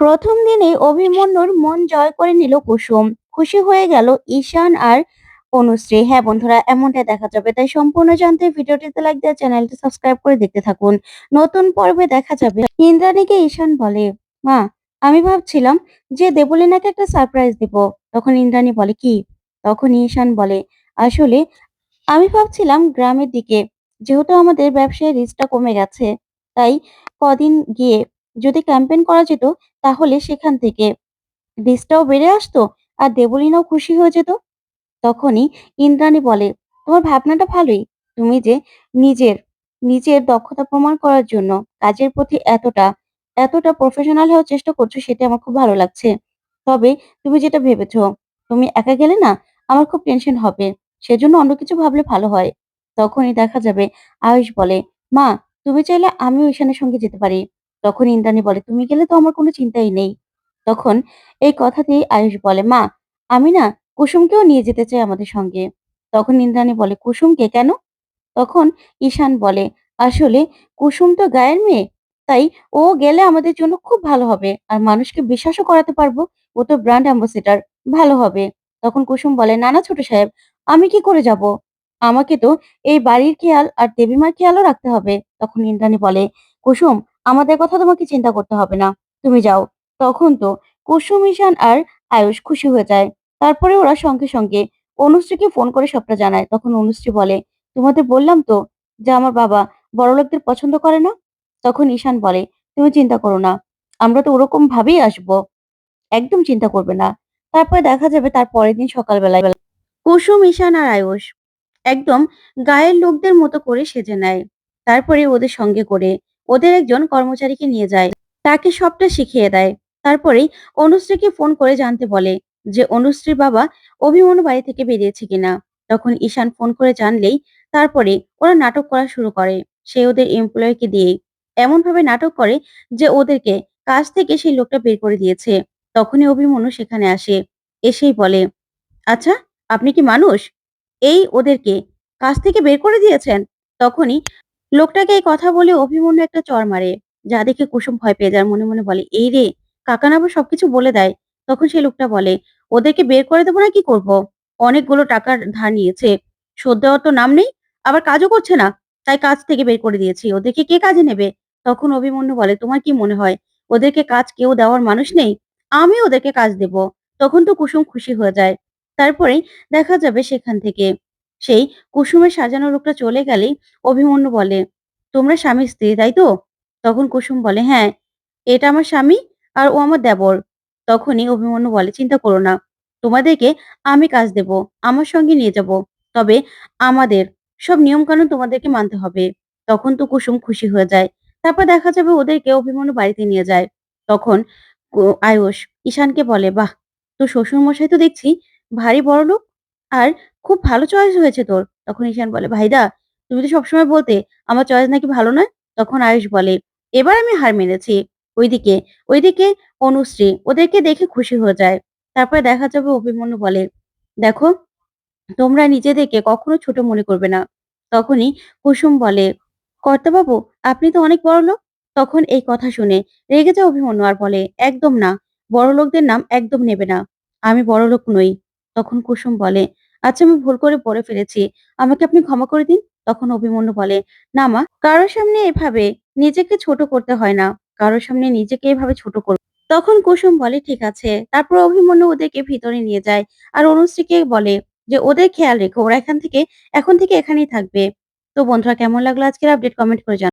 প্রথম দিনেই অভিমন্যুর মন জয় করে নিল কুসুম। খুশি হয়ে গেল ঈশান আর অনুশ্রী। হ্যাঁ বন্ধুরা, এমনটাই দেখা যাবে। তাই সম্পূর্ণ জানতে ভিডিওটিতে লাইক দিয়ে চ্যানেলটি সাবস্ক্রাইব করে দেখতে থাকুন। নতুন পর্বে দেখা যাবে। ইন্দ্রাণীকে ঈশান বলে, মা, আমি ভাবছিলাম যে দেবলীনাকে একটা সারপ্রাইজ দিব। তখন ইন্দ্রাণী বলে, কি? তখন ঈশান বলে, আসলে আমি ভাবছিলাম গ্রামের দিকে, যেহেতু আমাদের ব্যবসায় রিস্কটা কমে গেছে, তাই কদিন গিয়ে যদি ক্যাম্পেইন করা যেত, তাহলে সেখান থেকে রিস্কটাও বেড়ে আসতো আর দেবলিনাও খুশি হয়ে যেত। তখনই ইন্দ্রাণী বলে, তোমার ভাবনাটা ভালোই। তুমি যে নিজের নিজের দক্ষতা প্রমাণ করার জন্য কাজের প্রতি এতটা এতটা প্রফেশনাল হওয়ার চেষ্টা করছ, সেটা আমার খুব ভালো লাগছে। তবে তুমি যেটা ভেবেছো, তুমি একা গেলে না, আমার খুব টেনশন হবে। সেজন্য অন্য কিছু ভাবলে ভালো হয়। তখনই দেখা যাবে আয়ুষ বলে, মা, তুমি চাইলে আমিও ঈশানের সঙ্গে যেতে পারি। তখন ইন্দ্রাণী বলে, তুমি গেলে তো আমার কোনো চিন্তাই নেই। তখন এই কথাতেই আয়ুষ বলে, মা, আমি না কুসুমকেও নিয়ে যেতে চাই আমাদের সঙ্গে। তখন ইন্দ্রাণী বলে, কুসুমকে কেন? তখন ঈশান বলে, আসলে কুসুম তো গায়ের মেয়ে, তাই ও গেলে আমাদের জন্য খুব ভালো হবে। আর মানুষকে বিশ্বাসও করাতে পারব, ও তো ব্র্যান্ড অ্যাম্বাসেডার, ভালো হবে। তখন কুসুম বলে না না ছোট সাহেব, আমি কি করে যাব? আমাকে তো এই বাড়ির খেয়াল আর দেবীমার খেয়ালও রাখতে হবে। তখন ইন্দ্রাণী বলে, কুসুম আমাদের কথা তোমাকে চিন্তা করতে হবে না। তুমি যাও। তখন তো কুসুম, ঈশান আর আয়ুষ খুশি হয়ে যায়। তারপরে ওরা সঙ্গে সঙ্গে অনুশ্রীকে ফোন করে সবটা জানায়। তখন অনুশ্রী বলে, তোমাদের বললাম তো যে আমার বাবা বড়লোকদের পছন্দ করে না? তখন ঈশান বলে, তুমি চিন্তা করো না, আমরা তো ওরকম ভাবেই আসব। একদম চিন্তা করবে না। তারপরে দেখা যাবে তার পরের দিন সকালবেলায় কুসুম, ঈশান আর আয়ুষ একদম গায়ের লোকদের মতো করে সেজে নেয়। তারপরে ওদের সঙ্গে করে ওদের একজন কর্মচারীকে নিয়ে যায়। তাকে সবটা শিখিয়ে দেয়। তারপরেই অনুশ্রীকে ফোন করে জানতে বলে যে অনুশ্রীর বাবা অভিমন্যু বাড়ি থেকে বেরিয়েছে কিনা। তখন ঈশান ফোন করে জানলেই তারপরে ওরা নাটক করা শুরু করে। সে ওদের এমপ্লয়কে দিয়ে এমন ভাবে নাটক করে যে ওদেরকে কাজ থেকে সেই লোকটা বের করে দিয়েছে। তখনই অভিমন্যু সেখানে আসে। এসেই বলে আচ্ছা আপনি কি মানুষ? এই ওদেরকে কাজ থেকে বের করে দিয়েছেন? তখনই লোকটাকে এই কথা বলে অভিমন্যু একটা চর মারে। যা দেখে কুসুম ভয় পেয়ে যায়। মনে মনে বলে, এই রে, কাকান আবার সবকিছু বলে দেয়। তখন সেই লোকটা বলে, ওদেরকে বের করে দেবো না কি করব? অনেকগুলো টাকার ধার নিয়েছে। শোধ দেওয়ার তো নাম নেই, আবার কাজও করছে না। তাই কাজ থেকে বের করে দিয়েছি। ওদেরকে কে কাজে নেবে? তখন অভিমন্যু বলে, তোমার কি মনে হয়? ওদেরকে কাজ কেউ দেওয়ার মানুষ নেই? আমি ওদেরকে কাজ দেব। তখন তো কুসুম খুশি হয়ে যায়। তারপরে দেখা যাবে সেখান থেকে সেই কুসুমের সাজানো লোকটা চলে গেলেই অভিমন্যু বলে, তোমরা স্বামী স্ত্রী, তাই তো? তখন কুসুম বলে হ্যাঁ এটা আমার স্বামী আর ও আমার দেবর। তখনই অভিমন্যু বলে, চিন্তা করো না, তোমাদেরকে আমি কাজ দেব, আমার সঙ্গে নিয়ে যাব, তবে আমাদের সব নিয়ম কানুন তোমাদেরকে মানতে হবে। তখন তো কুসুম খুশি হয়ে যায়। তারপর দেখা যাবে ওদেরকে অভিমন্যু বাড়িতে নিয়ে যায়। তখন আয়ুষ ঈশানকে বলে, বাহ তো শ্বশুর মশাই তো দেখছি ভারী বড় লোক আর খুব ভালো চয়েস হয়েছে তোর। তখন ঈশান বলে, ভাইদা, তুমি তো সবসময় বলতে, আমার চয়েস নাকি ভালো নয়? তখন আয়ুষ বলে, এবার আমি হার মেনেছি। ওইদিকে ওইদিকে অনুশ্রী, ওদেরকে দেখে খুশি হয়ে যায়। তারপরে দেখা যাবে অভিমন্যু বলে, দেখো, তোমরা নিজেদেরকে কখনো ছোট মনে করবে না। তখনই কুসুম বলে, কর্তাবাবু, আপনি তো অনেক বড় লোক। তখন এই কথা শুনে রেগে যায় অভিমন্যু আর বলে, একদম না, বড় লোকদের নাম একদম নেবে না। আমি বড় লোক নই। তখন কুসুম বলে আচ্ছা আমি ভুল করে পড়ে ফেলেছি। আমাকে আপনি ক্ষমা করে দিন। তখন অভিমন্যু বলে, না মা, কারোর সামনে এভাবে নিজেকে ছোট করতে হয় না। কারোর সামনে নিজেকে এভাবে ছোট করবে তখন কুসুম বলে, ঠিক আছে। তারপর অভিমন্যু ওদেরকে ভিতরে নিয়ে যায়। আর অনুশ্রীকে বলে যে, ওদের খেয়াল রেখো, ওরা এখান থেকে, এখন থেকে এখানেই থাকবে। তো বন্ধুরা, কেমন লাগল আজকের আপডেট কমেন্ট করে জানাও।